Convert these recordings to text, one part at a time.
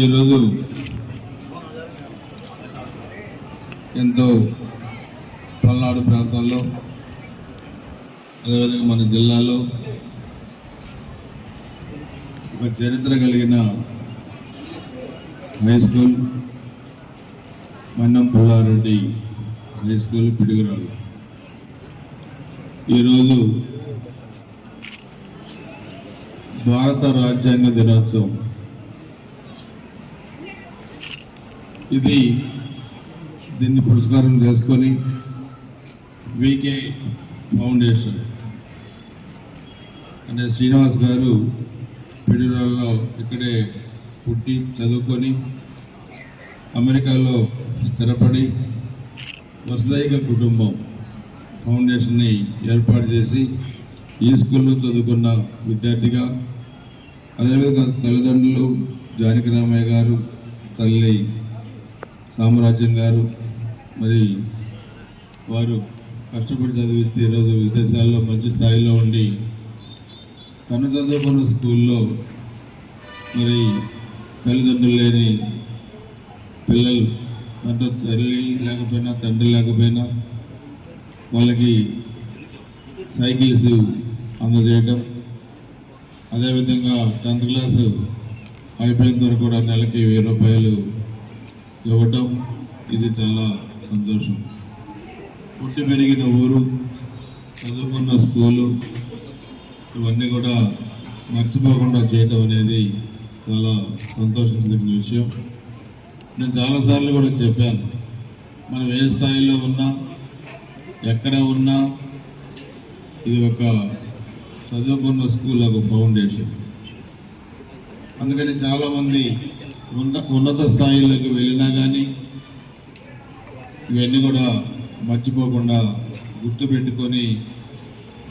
ఈరోజు ఎంతో పల్నాడు ప్రాంతాల్లో అదేవిధంగా మన జిల్లాలో ఒక చరిత్ర కలిగిన high school Mannam Pullareddy high school Piduguralla. ఈరోజు భారత రాజ్యాంగ దినోత్సవం ఇది దీన్ని పురస్కారం చేసుకొని వికే ఫౌండేషన్ అంటే శ్రీనివాస్ గారు పిడుగురాల్లో ఇక్కడే పుట్టి చదువుకొని అమెరికాలో స్థిరపడి వసుదైక కుటుంబం ఫౌండేషన్ని ఏర్పాటు చేసి ఈ స్కూల్లో చదువుకున్న విద్యార్థిగా అదేవిధంగా తల్లిదండ్రులు జానకి రామయ్య గారు తల్లి సామ్రాజ్యం గారు మరి వారు కష్టపడి చదివిస్తే ఈరోజు విదేశాల్లో మంచి స్థాయిలో ఉండి తను చదువుకున్న స్కూల్లో మరి తల్లిదండ్రులు లేని పిల్లలు అంటే తల్లి లేకపోయినా తండ్రి లేకపోయినా వాళ్ళకి సైకిల్స్ అందజేయడం అదేవిధంగా టెన్త్ క్లాస్ అయిపోయిన వరకు కూడా నెలకి వెయ్యి రూపాయలు ఇవ్వటం ఇది చాలా సంతోషం. పుట్టి పెరిగిన ఊరు చదువుకున్న స్కూలు ఇవన్నీ కూడా మర్చిపోకుండా చేయటం అనేది చాలా సంతోషించదగిన విషయం. నేను చాలాసార్లు కూడా చెప్పాను మనం ఏ స్థాయిలో ఉన్నా ఎక్కడ ఉన్నా ఇది ఒక చదువుకున్న స్కూల్ ఒక ఫౌండేషన్. అందుకని చాలామంది ఉన్న ఉన్నత స్థాయిలోకి వెళ్ళినా కానీ ఇవన్నీ కూడా మర్చిపోకుండా గుర్తు పెట్టుకొని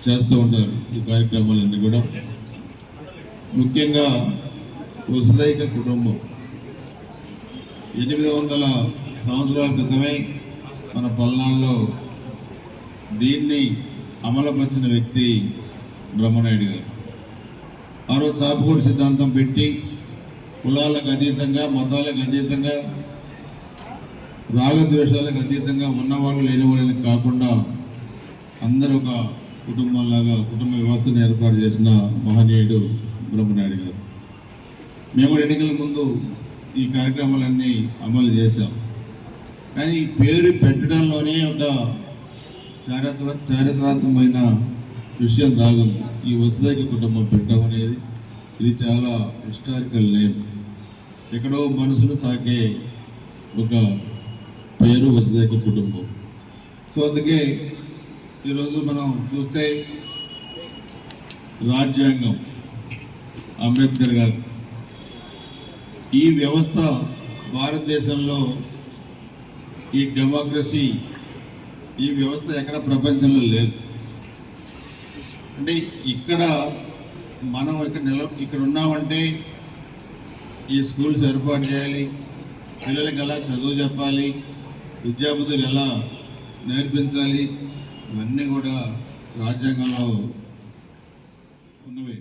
చేస్తూ ఉంటారు ఈ కార్యక్రమాలన్నీ కూడా. ముఖ్యంగా వసుదైక కుటుంబం. ఎనిమిది వందల సంవత్సరాల క్రితమే మన పల్నాడులో దీన్ని అమలుపరిచిన వ్యక్తి బ్రహ్మనాయుడు గారు. ఆ రోజు చాపకూడి సిద్ధాంతం పెట్టి కులాలకు అతీతంగా మతాలకు అతీతంగా రాగద్వేషాలకు అతీతంగా ఉన్నవాళ్ళు లేని వాళ్ళని కాకుండా అందరూ ఒక కుటుంబంలాగా కుటుంబ వ్యవస్థను ఏర్పాటు చేసిన మహనీయుడు బ్రహ్మనాయుడు గారు. మేము ఎన్నికల ముందు ఈ కార్యక్రమాలన్నీ అమలు చేశాం. కానీ ఈ పేరు పెట్టడంలోనే ఒక చారిత్ర చారిత్రాత్మకమైన విషయం దాగుంది. ఈ వసుదైక కుటుంబం పెట్టడం అనేది ఇది చాలా హిస్టారికల్ నేమ్ ఎక్కడో మనసును తాకే ఒక పేరు వసుదేక కుటుంబం. సో అందుకే ఈరోజు మనం చూస్తే రాజ్యాంగం అంబేద్కర్ గారు. ఈ వ్యవస్థ భారతదేశంలో ఈ డెమోక్రసీ ఈ వ్యవస్థ ఎక్కడ ప్రపంచంలో లేదు. అంటే ఇక్కడ మనం ఇక్కడ నిల ఇక్కడ ఉన్నామంటే ఈ స్కూల్స్ ఏర్పాటు చేయాలి. పిల్లలకి ఎలా చదువు చెప్పాలి. విద్యాబుద్ధులు ఎలా నేర్పించాలి. ఇవన్నీ కూడా రాజ్యాంగంలో ఉన్నవి.